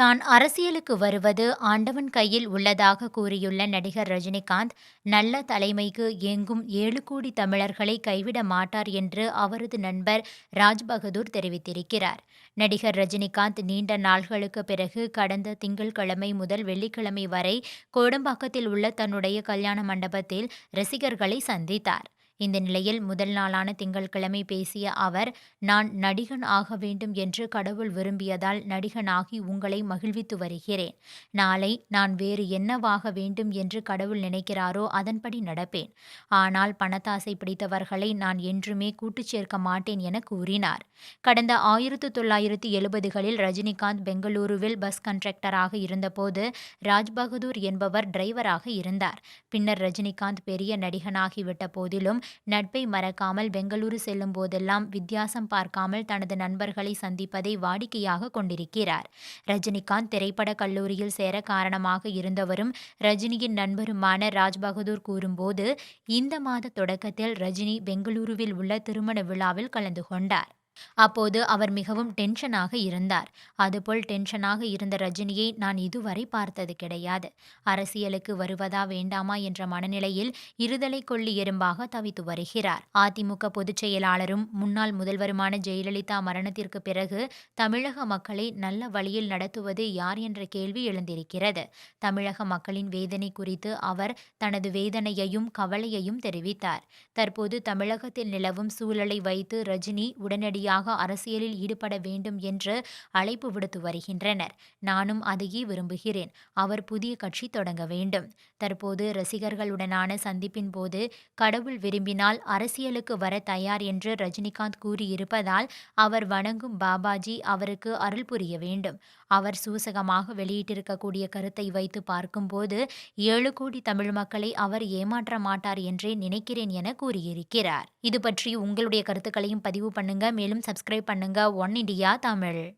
தான் அரசியலுக்கு வருவது ஆண்டவன் கையில் உள்ளதாக கூறியுள்ள நடிகர் ரஜினிகாந்த் நல்ல தலைமைக்கு எங்கும் ஏழு கோடி தமிழர்களை கைவிட மாட்டார் என்று அவரது நண்பர் ராஜ்பகதூர் தெரிவித்திருக்கிறார். நடிகர் ரஜினிகாந்த் நீண்ட நாள்களுக்கு பிறகு கடந்த திங்கட்கிழமை முதல் வெள்ளிக்கிழமை வரை கோடம்பாக்கத்தில் உள்ள தன்னுடைய கல்யாண மண்டபத்தில் ரசிகர்களை சந்தித்தார். இந்த நிலையில் முதல் நாளான திங்கட்கிழமை பேசிய அவர் நான் நடிகன் ஆக வேண்டும் என்று கடவுள் விரும்பியதால் நடிகனாகி உங்களை மகிழ்வித்து வருகிறேன். நாளை நான் வேறு என்னவாக வேண்டும் என்று கடவுள் நினைக்கிறாரோ அதன்படி நடப்பேன். ஆனால் பணத்தாசை பிடித்தவர்களை நான் என்றுமே கூட்டுச் சேர்க்க மாட்டேன் என கூறினார். கடந்த ஆயிரத்து தொள்ளாயிரத்து எழுபதுகளில் ரஜினிகாந்த் பெங்களூருவில் பஸ் கண்ட்ராக்டராக இருந்தபோது ராஜ்பகதூர் என்பவர் டிரைவராக இருந்தார். பின்னர் ரஜினிகாந்த் பெரிய நடிகனாகிவிட்ட போதிலும் நட்பை மறக்காமல் பெங்களூரு செல்லும் போதெல்லாம் வித்தியாசம் பார்க்காமல் தனது நண்பர்களை சந்திப்பதை வாடிக்கையாக கொண்டிருக்கிறார். ரஜினிகாந்த் திரைப்பட கல்லூரியில் சேர காரணமாக இருந்தவரும் ரஜினியின் நண்பருமான ராஜ்பகதூர் கூறும்போது இந்த மாத தொடக்கத்தில் ரஜினி பெங்களூருவில் உள்ள திருமண விழாவில் கலந்து கொண்டார். அப்போது அவர் மிகவும் டென்ஷனாக இருந்தார். அதுபோல் டென்ஷனாக இருந்த ரஜினியை நான் இதுவரை பார்த்தது கிடையாது. அரசியலுக்கு வருவதா வேண்டாமா என்ற மனநிலையில் இருதலை கொள்ளி எறும்பாக தவித்து வருகிறார். அதிமுக பொதுச் செயலாளரும் முன்னாள் முதல்வருமான ஜெயலலிதா மரணத்திற்கு பிறகு தமிழக மக்களை நல்ல வழியில் நடத்துவது யார் என்ற கேள்வி எழுந்திருக்கிறது. தமிழக மக்களின் வேதனை குறித்து அவர் தனது வேதனையையும் கவலையையும் தெரிவித்தார். தற்போது தமிழகத்தில் நிலவும் சூழலை வைத்து ரஜினி உடனடியாக அரசியலில் ஈடுபட வேண்டும் என்று அழைப்பு விடுத்து வருகின்றனர். நானும் அதையே விரும்புகிறேன். அவர் புதிய கட்சி தொடங்க வேண்டும். தற்போது ரசிகர்களுடனான சந்திப்பின் போது கடவுள் விரும்பினால் அரசியலுக்கு வர தயார் என்று ரஜினிகாந்த் கூறியிருப்பதால் அவர் வணங்கும் பாபாஜி அவருக்கு அருள் புரிய வேண்டும். அவர் சூசகமாக வெளியிட்டிருக்கக்கூடிய கருத்தை வைத்து பார்க்கும்போது ஏழு கோடி தமிழ் மக்களை அவர் ஏமாற்ற மாட்டார் என்றே நினைக்கிறேன் என கூறியிருக்கிறார். இது பற்றி உங்களுடைய கருத்துக்களையும் பதிவு பண்ணுங்க. மேலும் சப்ஸ்கிரைப் பண்ணுங்க. One India Tamil.